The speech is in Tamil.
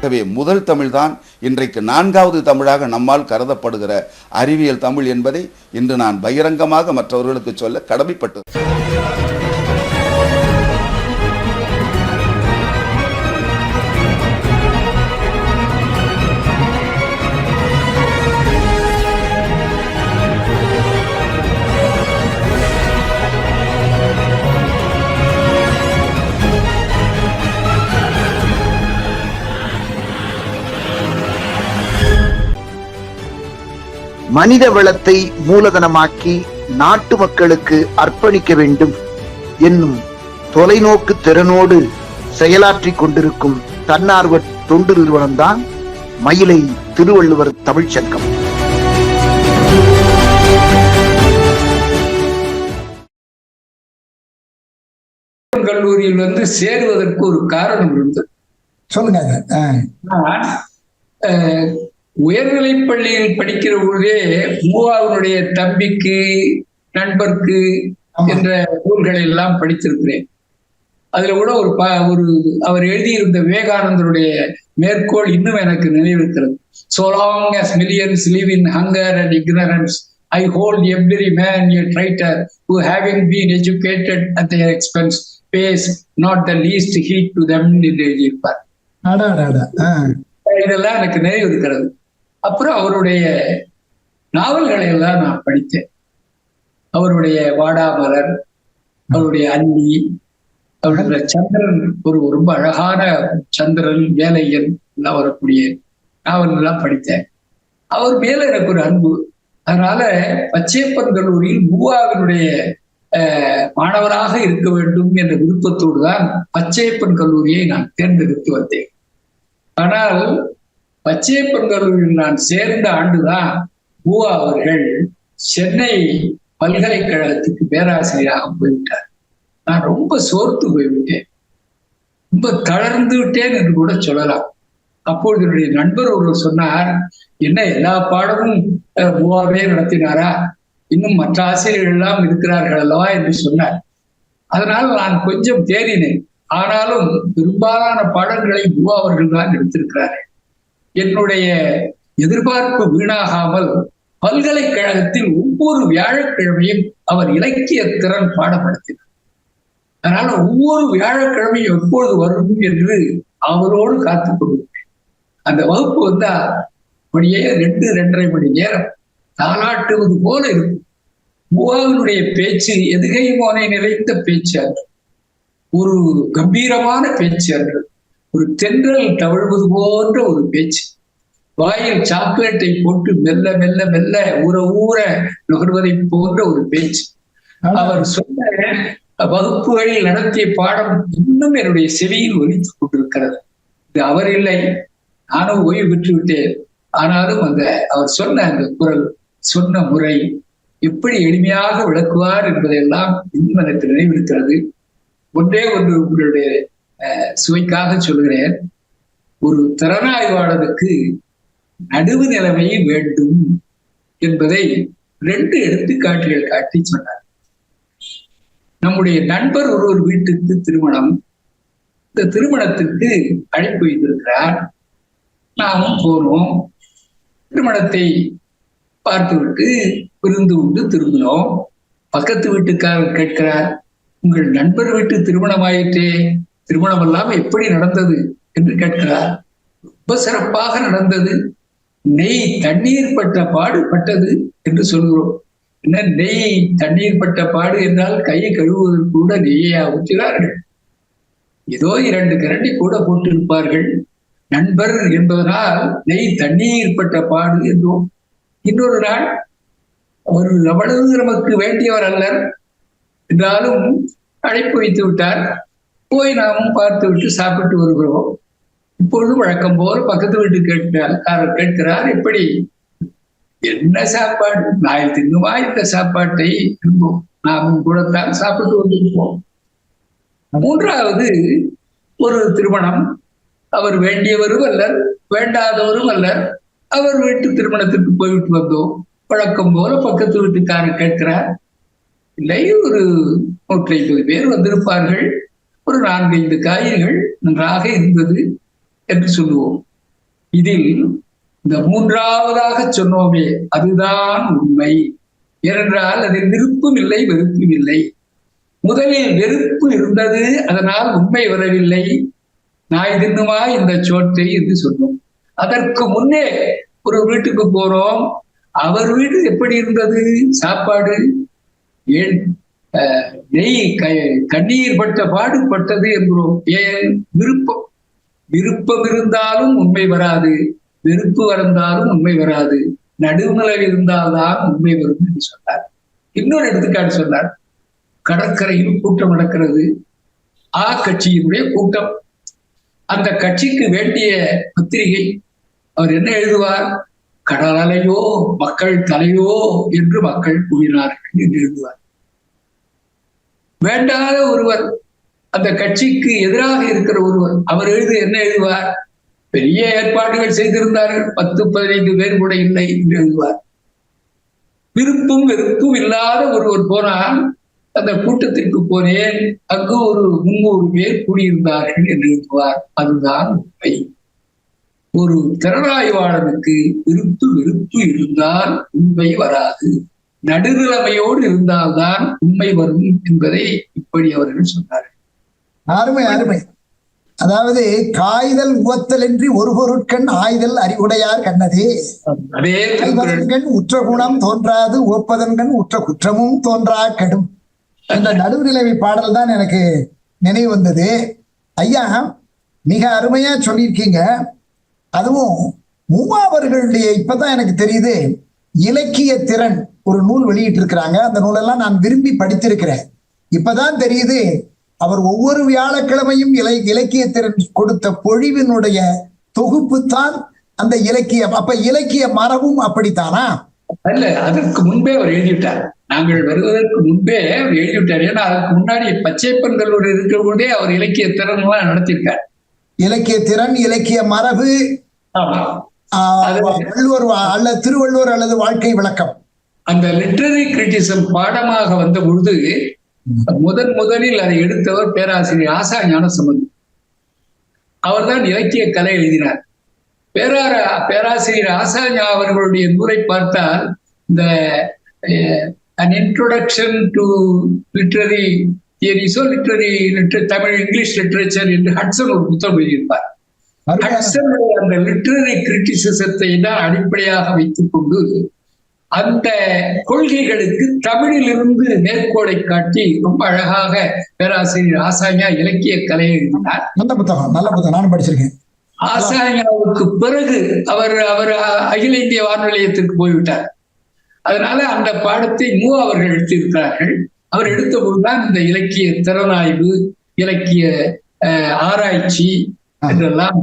ஆகவே முதல் தமிழ்தான் இன்றைக்கு நான்காவது தமிழாக நம்மால் கருதப்படுகிற அறிவியல் தமிழ் என்பதை இன்று நான் பகிரங்கமாக மற்றவர்களுக்கு சொல்ல கடமைப்பட்டு மனித வளத்தை மூலதனமாக்கி நாட்டு மக்களுக்கு அர்ப்பணிக்க வேண்டும் என்னும் தொலைநோக்கு திறனோடு செயலாற்றிக் கொண்டிருக்கும் தன்னார்வ தொண்டு நிறுவனம்தான் மயிலை திருவள்ளுவர் தமிழ்ச்சங்கம். கல்லூரியில் வந்து சேருவதற்கு ஒரு காரணம் இருந்தது சொல்லுங்க உயர்நிலைப் பள்ளியில் படிக்கிற பொழுதே மூவாவினுடைய தம்பிக்கு நண்பர்க்கு. என்ற நூல்களை எல்லாம் படித்திருக்கிறேன். அதுல கூட ஒரு ப ஒரு அவர் எழுதியிருந்த விவேகானந்தருடைய மேற்கோள் இன்னும் எனக்கு நினைவிருக்கிறது. So long as millions live in hunger and ignorance. I hold every man a traitor who having been educated at their expense pays not the least heed to them என்று எழுதியிருப்பார் அடா, அடா, அடா. இதெல்லாம் எனக்கு நினைவு இருக்கிறது அப்புறம் அவருடைய நாவல்களை எல்லாம் நான் படித்தேன். அவருடைய வாடாமலர் அவருடைய அன்னி அவருடைய சந்திரன் ஒரு ரொம்ப அழகான சந்திரன் வேலையன் எல்லாம் வரக்கூடிய நாவல் எல்லாம் படித்தேன். அவர் மேல எனக்கு ஒரு அன்பு. அதனால பச்சையப்பன் கல்லூரியில் மூவாவினுடைய அஹ், மாணவராக இருக்க வேண்டும் என்ற விருப்பத்தோடு தான் பச்சையப்பன் கல்லூரியை நான் தேர்ந்தெடுத்து வந்தேன். ஆனால் பச்சையப்பன் நான் சேர்ந்த ஆண்டுதான் பூவா அவர்கள் சென்னை பல்கலைக்கழகத்துக்கு பேராசிரியராக போய்விட்டார். நான் ரொம்ப சோர்த்து போய்விட்டேன். ரொம்ப தளர்ந்து விட்டேன் என்று கூட சொல்லலாம். அப்பொழுது என்னுடைய நண்பர் ஒருவர் சொன்னார் என்ன எல்லா பாடமும் பூவாவே நடத்தினாரா? இன்னும் மற்ற ஆசிரியர்கள் எல்லாம் இருக்கிறார்கள் அல்லவா என்று சொன்னார். அதனால் நான் கொஞ்சம் தேறினேன். ஆனாலும் பெரும்பாலான பாடல்களை பூவா அவர்கள் தான் எடுத்திருக்கிறார்கள். என்னுடைய எதிர்பார்ப்பு வீணாகாமல் பல்கலைக்கழகத்தில் ஒவ்வொரு வியாழக்கிழமையும் அவர் இலக்கிய திறன் பாடப்படுத்தினார். அதனால ஒவ்வொரு வியாழக்கிழமையும் எப்பொழுது வரும் என்று அவரோடு காத்து கொண்டிருப்பேன். அந்த வகுப்பு வந்தா மணியே ரெண்டு ரெண்டரை மணி நேரம் தாளாட்டுவது போல இருக்கும். மூவாவினுடைய பேச்சு எதுகை போனை நிறைந்த பேச்சு அன்று. ஒரு கம்பீரமான பேச்சு அன்று. ஒரு தென்றல் தவழ்வது போன்ற ஒரு பேச்சு. வாயில் சாக்லேட்டை போட்டு மெல்ல மெல்ல மெல்ல ஊற ஊற நுகர்வதை போன்ற ஒரு பேச்சு. அவர் சொன்ன வகுப்புகளில் நடத்திய பாடம் இன்னும் என்னுடைய செவியில் ஒலித்துக் கொண்டிருக்கிறது. இது அவர் இல்லை. நானும் ஓய்வு பெற்று விட்டேன். ஆனாலும் அந்த அவர் சொன்ன அந்த குரல் சொன்ன முறை எப்படி எளிமையாக விளக்குவார் என்பதையெல்லாம் இன்னும் எனக்கு நினைவிருக்கிறது. ஒன்றே ஒன்று உங்களுடைய சுவைக்காக சொல்கிறேன் ஒரு திறனாய்வாளருக்கு நடுவு நிலைமை வேண்டும் என்பதை ரெண்டு எடுத்துக்காட்டுகள் காட்டி சொன்னார். நம்முடைய நண்பர் ஒருவர் வீட்டுக்கு திருமணம். இந்த திருமணத்துக்கு அழைப்பு வைத்திருக்கிறார். நாமும் போனோம். திருமணத்தை பார்த்துவிட்டு விருந்து உண்டு திரும்பினோம். பக்கத்து வீட்டுக்காரர் கேட்கிறார் உங்கள் நண்பர் வீட்டு திருமணம் ஆயிற்றே திருமணம் எல்லாம் எப்படி நடந்தது என்று கேட்கிறார். ரொம்ப சிறப்பாக நடந்தது. நெய் தண்ணீர் பட்ட பாடு பட்டது என்று சொல்கிறோம். என்ன நெய் தண்ணீர் பட்ட பாடு என்றால் கையை கழுவுவதற்கு கூட நெய்யா ஊற்றுகிறார்கள். ஏதோ இரண்டு கரண்டி கூட போட்டிருப்பார்கள். நண்பர் என்பதனால் நெய் தண்ணீர் பட்ட பாடு என்றோம். இன்னொரு நாள் அவர் அவ்வளவு நமக்கு வேண்டியவர் அல்லர். என்றாலும் அழைப்பு வைத்து விட்டார். போய் நாமும் பார்த்து விட்டு சாப்பிட்டு வருகிறோம். இப்பொழுது வழக்கம் போல பக்கத்து வீட்டு கேட்கிறார் கேட்கிறார் எப்படி? என்ன சாப்பாடு? நாயில் தின்னுமா? இந்த சாப்பாட்டை நாமும் கூடத்தான் சாப்பிட்டு வந்திருப்போம் மூன்றாவது ஒரு திருமணம். அவர் வேண்டியவரும் அல்லர் வேண்டாதவரும் அல்லர். அவர் வீட்டு திருமணத்திற்கு போய்விட்டு வந்தோம். வழக்கம் போல பக்கத்து வீட்டுக்காரர் கேட்கிறார் இல்லை ஒரு நூற்றி ஐம்பது பேர் வந்திருப்பார்கள். ஒரு நான்கைந்து காய்கறிகள் நன்றாக இருந்தது என்று சொல்லுவோம். இதில் இந்த மூன்றாவதாக சொன்னோமே அதுதான் உண்மை. ஏனென்றால் அதில் விருப்பும் இல்லை வெறுப்பும் இல்லை முதலில் வெறுப்பு இருந்தது அதனால் உண்மை வரவில்லை. நாய் தின்னுமா இந்த சோற்றை என்று சொன்னோம் அதற்கு முன்னே ஒரு வீட்டுக்கு போறோம். அவர் வீடு எப்படி இருந்தது? சாப்பாடு? ஏன் நெய் க- கண்ணீர் பட்ட பாடுபட்டது என்கிறோம். ஏன்? விருப்பம். விருப்பம் இருந்தாலும் உண்மை வராது. வெறுப்பு வந்தாலும் உண்மை வராது. நடுநிலை இருந்தால்தான் உண்மை வரும் என்று சொன்னார். இன்னொரு எடுத்துக்காட்டு சொன்னார். கடற்கரையில் கூட்டம் நடக்கிறது. ஆ கட்சியினுடைய கூட்டம். அந்த கட்சிக்கு வேண்டிய பத்திரிகை. அவர் என்ன எழுதுவார்? கடல் அலையோ மக்கள் தலையோ என்று மக்கள் கூறினார்கள் என்று எழுதுவார். வேண்டாத ஒருவர் அந்த கட்சிக்கு எதிராக இருக்கிற ஒருவர் அவர் எழுது என்ன எழுதுவார்? பெரிய ஏற்பாடுகள் செய்திருந்தார்கள். பத்து பதினைந்து பேர் கூட இல்லை என்று எழுதுவார். விருப்பும் வெறுப்பும் இல்லாத ஒருவர் போனால் அந்த கூட்டத்திற்கு போனேன். அங்கு ஒரு முன்னூறு பேர் கூடியிருந்தார்கள் என்று எழுதுவார். அதுதான் உண்மை. ஒரு திறனாய்வாளனுக்கு விருப்பு வெறுப்பு இருந்தால் உண்மை வராது. நடுநிலைமையோடு இருந்தால்தான் உண்மை வரும் என்பதை இப்படி அவர்கள் சொன்னார்கள். அருமை அருமை. அதாவது காய்தல் உவத்தல் என்று ஒரு பொருட்கண் ஆய்தல் அறிவுடையார் கண்ணதே. ஐவதன்கண் உற்ற குணம் தோன்றாது உவப்பதன்கண் உற்ற குற்றமும் தோன்றா கெடும். இந்த நடுநிலைமை பாடல் தான் எனக்கு நினைவு வந்தது. ஐயா மிக அருமையா சொல்லியிருக்கீங்க. அதுவும் மூவாவர்களுடைய இப்பதான் எனக்கு தெரியுது. இலக்கிய திறன். ஒரு நூல் வெளியிட்டு இருக்கிறாங்க அந்த நூலெல்லாம் நான் விரும்பி படித்திருக்கிறேன். இப்பதான் தெரியுது அவர் ஒவ்வொரு வியாழக்கிழமையும் இலை இலக்கிய திறன் கொடுத்த பொழிவினுடைய தொகுப்பு தான் அந்த இலக்கியம் அப்ப இலக்கிய மரபும் அப்படித்தானா? அல்ல அதற்கு முன்பே அவர் எழுதிவிட்டார். நாங்கள் வருவதற்கு முன்பே எழுதிவிட்டார். ஏன்னா அதுக்கு முன்னாடி கல்லூரி இருக்கிற போதே அவர் இலக்கிய திறன் எல்லாம் நடத்தியிருக்கார் இலக்கிய திறன் இலக்கிய மரபு வள்ளுவர் அல்லது திருவள்ளுவர் அல்லது வாழ்க்கை விளக்கம் அந்த லிட்டரரி கிரிட்டிசம் பாடமாக வந்த பொழுது முதன் முதலில் அதை எடுத்தவர் பேராசிரியர் ஆசா ஞானசம்பந்தம் அவர்தான் இலக்கிய கலை எழுதினார். பேரார பேராசிரியர் ஆசா ஞா அவர்களுடைய நூலை பார்த்தால் இந்த அன் இன்ட்ரோடக்ஷன் டு லிட்ரரி தியரிஸோ லிட்ரரி தமிழ் இங்கிலீஷ் லிட்ரேச்சர் என்று ஹட்சன் ஒரு புத்தகம் எழுதியிருப்பார். ஹட்சனுடைய அந்த லிட்ரரி கிரிட்டிசிசத்தை தான் அடிப்படையாக வைத்துக் கொண்டு அந்த கொள்கைகளுக்கு தமிழிலிருந்து மேற்கோளை காட்டி ரொம்ப அழகாக பேராசிரியர் ஆசாஞா இலக்கிய கலையை எழுதினார். நல்ல புத்தகம் நல்ல புத்தகம். நானும் படிச்சிருக்கேன். ஆசாஞாவுக்கு பிறகு அவர் அவர் அகில இந்திய வானொலியத்திற்கு போய்விட்டார். அதனால அந்த பாடத்தை மூ அவர்கள் எடுத்திருக்கிறார்கள் அவர் எடுத்த போதுதான் இந்த இலக்கிய திறனாய்வு இலக்கிய ஆராய்ச்சி என்றெல்லாம்